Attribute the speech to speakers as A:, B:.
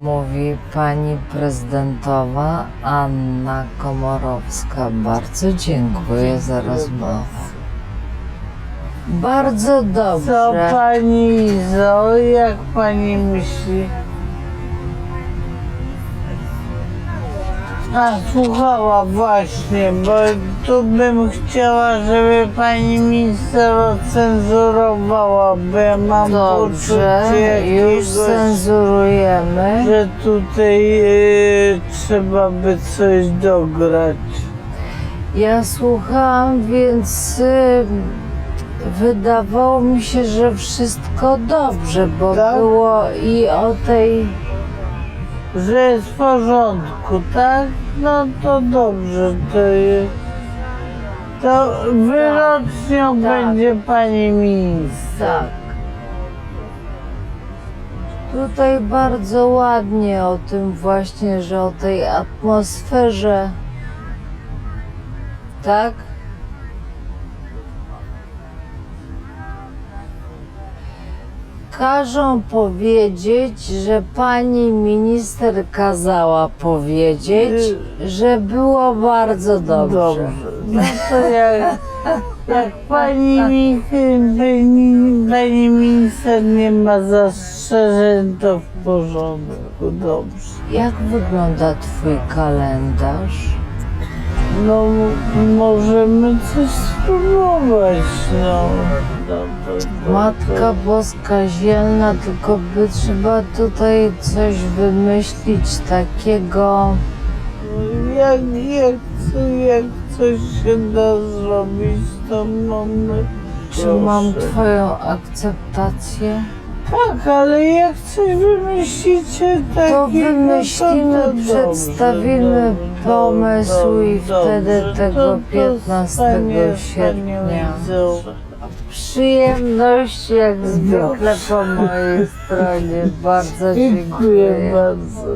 A: Mówi pani prezydentowa Anna Komorowska. Bardzo dziękuję za rozmowę. Bardzo
B: Co
A: dobrze.
B: pani Izo, jak pani myśli? A słuchała właśnie, bo tu bym chciała, żeby pani minister ocenzurowała, bo ja mam
A: Dobrze,
B: poczucie
A: już
B: jakiegoś,
A: cenzurujemy.
B: że tutaj e, trzeba by coś dograć.
A: Ja słuchałam, więc y, wydawało mi się, że wszystko dobrze, bo
B: Tak?
A: było i o tej
B: Że jest w porządku, tak? No to dobrze, to jest. To wyrocznią
A: tak.
B: będzie pani minister.
A: Tak. Tutaj bardzo ładnie o tym właśnie, że o tej atmosferze. Tak? Każą powiedzieć, że pani minister kazała powiedzieć, że było bardzo dobrze.
B: Dobrze. No to jak, jak pani, mi- pani, pani minister nie ma zastrzeżeń, to w porządku, dobrze.
A: Jak wygląda twój kalendarz?
B: No możemy coś spróbować, no. no
A: Matka Boska Zielna, tylko by trzeba tutaj coś wymyślić takiego.
B: to, jak, jak, jak coś się da zrobić, to mamy.
A: Czy mam twoją akceptację?
B: Tak, ale jak coś wymyślicie takiego,
A: To wymyślimy,
B: to,
A: przedstawimy
B: dobrze,
A: pomysł i
B: dobrze,
A: wtedy tego
B: To- to
A: 15
B: stanie-
A: sierpnia. Przyjemność jak zwykle po mojej stronie. Bardzo
B: Dziękuję
A: dziękuję.
B: bardzo.